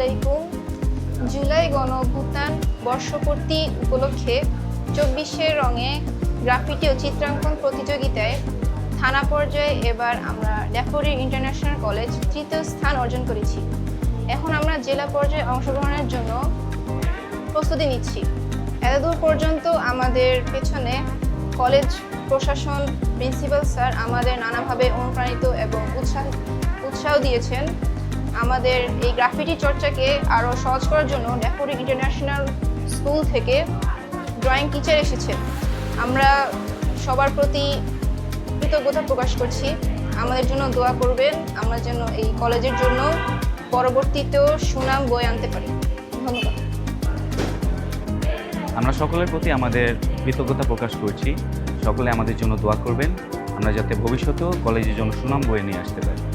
আলাইকুম। জুলাই গণ অভ্যুত্থান বর্ষপূর্তি উপলক্ষে চব্বিশের রঙে গ্রাফিটি ও চিত্রাঙ্কন প্রতিযোগিতায় থানা পর্যায়ে এবার আমরা ড্যাফোরি ইন্টারন্যাশনাল কলেজ তৃতীয় স্থান অর্জন করেছি। এখন আমরা জেলা পর্যায়ে অংশগ্রহণের জন্য প্রস্তুতি নিচ্ছি। এতদূর পর্যন্ত আমাদের পেছনে কলেজ প্রশাসন প্রিন্সিপাল স্যার আমাদের নানাভাবে অনুপ্রাণিত এবং উৎসাহ উৎসাহ দিয়েছেন। আমাদের এই গ্রাফিটি চর্চাকে আরও সহজ করার জন্য ড্যাফোরি ইন্টারন্যাশনাল স্কুল থেকে ড্রয়িং টিচার এসেছে। আমরা সবার প্রতি কৃতজ্ঞতা প্রকাশ করছি। আমাদের জন্য দোয়া করবেন। আমরা যেন এই কলেজের জন্য পরবর্তীতেও সুনাম বয়ে আনতে পারি। ধন্যবাদ। আমরা সকলের প্রতি আমাদের কৃতজ্ঞতা প্রকাশ করছি। সকলে আমাদের জন্য দোয়া করবেন। আমরা যাতে ভবিষ্যতেও কলেজের জন্য সুনাম বয়ে নিয়ে আসতে পারি।